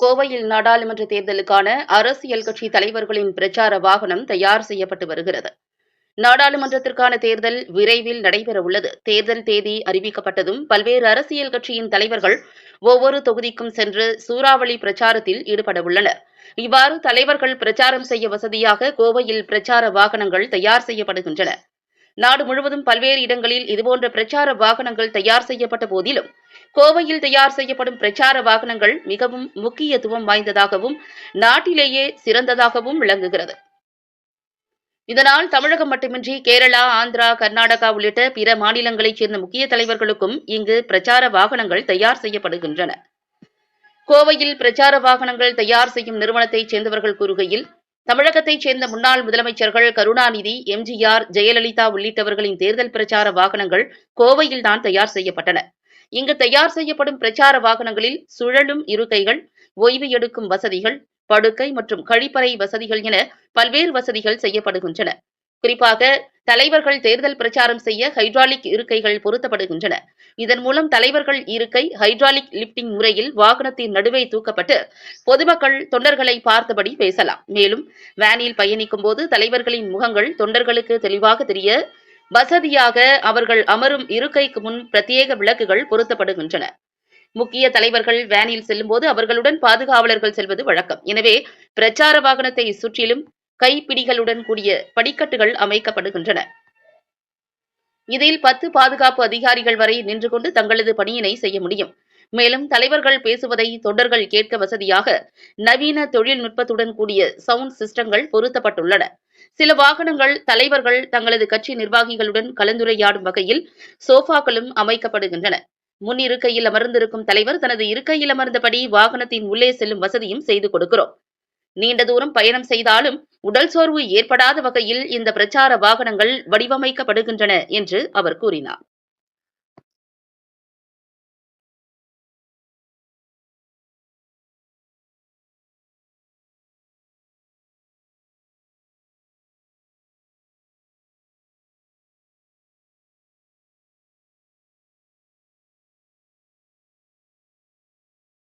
கோவையில் நாடாளுமன்ற தேர்தலுக்கான அரசியல் கட்சி தலைவர்களின் பிரச்சார வாகனம் தயார் செய்யப்பட்டு வருகிறது. நாடாளுமன்றத்திற்கான தேர்தல் விரைவில் நடைபெறவுள்ளது தேர்தல் தேதி அறிவிக்கப்பட்டதும் பல்வேறு அரசியல் கட்சியின் தலைவர்கள் ஒவ்வொரு தொகுதிக்கும் சென்று சூறாவளி பிரச்சாரத்தில் ஈடுபடவுள்ளனர் இவ்வாறு தலைவர்கள் பிரச்சாரம் செய்ய வசதியாக கோவையில் பிரச்சார வாகனங்கள் தயார் செய்யப்படுகின்றன. நாடு முழுவதும் பல்வேறு இடங்களில் இதுபோன்ற பிரச்சார வாகனங்கள் தயார் செய்யப்பட்ட போதிலும் கோவையில் தயார் செய்யப்படும் பிரச்சார வாகனங்கள் மிகவும் முக்கியத்துவம் வாய்ந்ததாகவும் நாட்டிலேயே சிறந்ததாகவும் விளங்குகிறது. இதனால் தமிழகம் மட்டுமின்றி கேரளா ஆந்திரா கர்நாடகா உள்ளிட்ட பிற மாநிலங்களைச் சேர்ந்த முக்கிய தலைவர்களுக்கும் இங்கு பிரச்சார வாகனங்கள் தயார் செய்யப்படுகின்றன. கோவையில் பிரச்சார வாகனங்கள் தயார் செய்யும் நிறுவனத்தைச் சேர்ந்தவர்கள் கூறுகையில் தமிழகத்தைச் சேர்ந்த முன்னாள் முதலமைச்சர்கள் கருணாநிதி எம்ஜிஆர் ஜெயலலிதா உள்ளிட்டவர்களின் தேர்தல் பிரச்சார வாகனங்கள் கோவையில்தான் தயார் செய்யப்பட்டன. இங்கு தயார் செய்யப்படும் பிரச்சார வாகனங்களில் சுழலும் இருக்கைகள் ஓய்வு எடுக்கும் வசதிகள் படுக்கை மற்றும் கழிப்பறை வசதிகள் என பல்வேறு வசதிகள் செய்யப்படுகின்றன. குறிப்பாக தலைவர்கள் தேர்தல் பிரச்சாரம் செய்ய ஹைட்ராலிக் இருக்கைகள் பொருத்தப்படுகின்றன. இதன் மூலம் தலைவர்கள் இருக்கை ஹைட்ராலிக் லிப்டிங் முறையில் வாகனத்தின் நடுவே தூக்கப்பட்டு பொதுமக்கள் தொண்டர்களை பார்த்தபடி பேசலாம். மேலும் வேனில் பயணிக்கும் போது தலைவர்களின் முகங்கள் தொண்டர்களுக்கு தெளிவாக தெரிய வசதியாக அவர்கள் அமரும் இருக்கைக்கு முன் பிரத்யேக விளக்குகள் பொருத்தப்படுகின்றன. முக்கிய தலைவர்கள் வேனில் செல்லும்போது அவர்களுடன் பாதுகாவலர்கள் செல்வது வழக்கம். எனவே பிரச்சார வாகனத்தை சுற்றிலும் கைப்பிடிகளுடன் கூடிய படிக்கட்டுகள் அமைக்கப்படுகின்றன. இதில் பத்து பாதுகாப்பு அதிகாரிகள் வரை நின்று கொண்டு தங்களது பணியினை செய்ய முடியும். மேலும் தலைவர்கள் பேசுவதை தொண்டர்கள் கேட்க வசதியாக நவீன தொழில்நுட்பத்துடன் கூடிய சவுண்ட் சிஸ்டங்கள் பொருத்தப்பட்டுள்ளன. சில வாகனங்கள் தலைவர்கள் தங்களது கட்சி நிர்வாகிகளுடன் கலந்துரையாடும் வகையில் சோஃபாக்களும் அமைக்கப்படுகின்றன. முன் இருக்கையில் அமர்ந்திருக்கும் தலைவர் தனது இருக்கையில் அமர்ந்தபடி வாகனத்தின் உள்ளே செல்லும் வசதியும் செய்து கொடுக்கிறோம். நீண்ட தூரம் பயணம் செய்தாலும் உடல் சோர்வு ஏற்படாத வகையில் இந்த பிரச்சார வாகனங்கள் வடிவமைக்கப்படுகின்றன என்று அவர் கூறினார்.